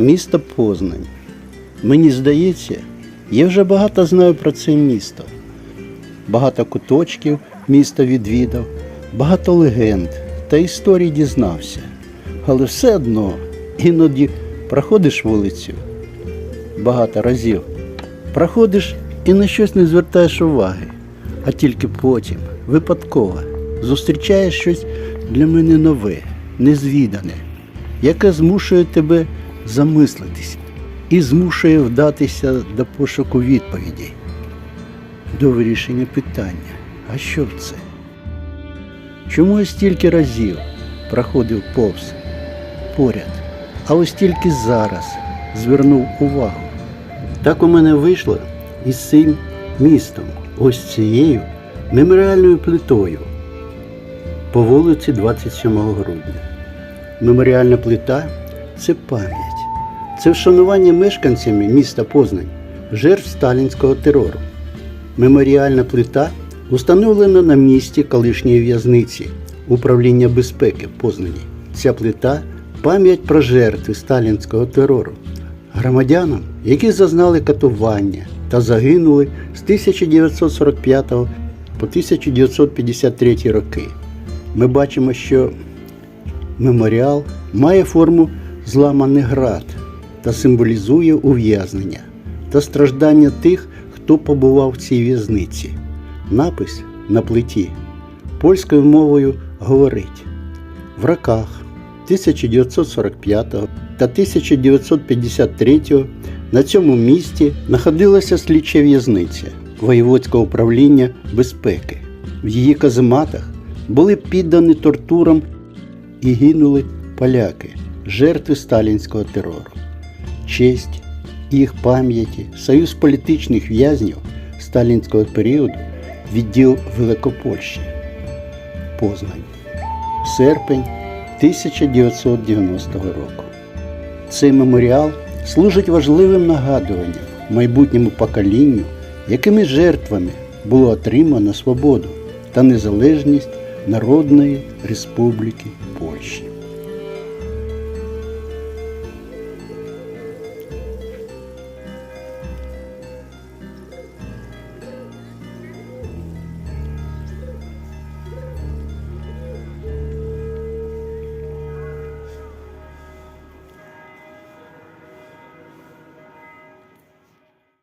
Місто Познань. Мені здається, я вже багато знаю про це місто. Багато куточків міста відвідав, багато легенд та історій дізнався. Але все одно іноді проходиш вулицю багато разів. Проходиш і на щось не звертаєш уваги, а тільки потім, випадково, зустрічаєш щось для мене нове, незвідане, яке змушує тебе замислитись і змушує вдатися до пошуку відповідей, до вирішення питання. А що це? Чому я стільки разів проходив повз поряд, а ось тільки зараз звернув увагу? Так у мене вийшло із цим містом, ось цією меморіальною плитою по вулиці 27 грудня. Меморіальна плита це пам'ять, це вшанування мешканцями міста Познань, жертв сталінського терору. Меморіальна плита установлена на місці колишньої в'язниці управління безпеки Познані. Ця плита пам'ять про жертви сталінського терору, громадянам, які зазнали катування та загинули з 1945 по 1953 роки. Ми бачимо, що меморіал має форму зламаних град та символізує ув'язнення та страждання тих, хто побував в цій в'язниці. Напис на плиті польською мовою говорить в роках 1945 та 1953 на цьому місці знаходилася слідча в'язниця Воєводського управління безпеки. В її казематах були піддані тортурам і гинули поляки, жертви сталінського терору. Честь їх пам'яті, союз політичних в'язнів сталінського періоду, відділ Великопольщі, Познань, серпень 1990 року. Цей меморіал служить важливим нагадуванням майбутньому поколінню, якими жертвами було отримано свободу та незалежність Народної Республіки Польщі.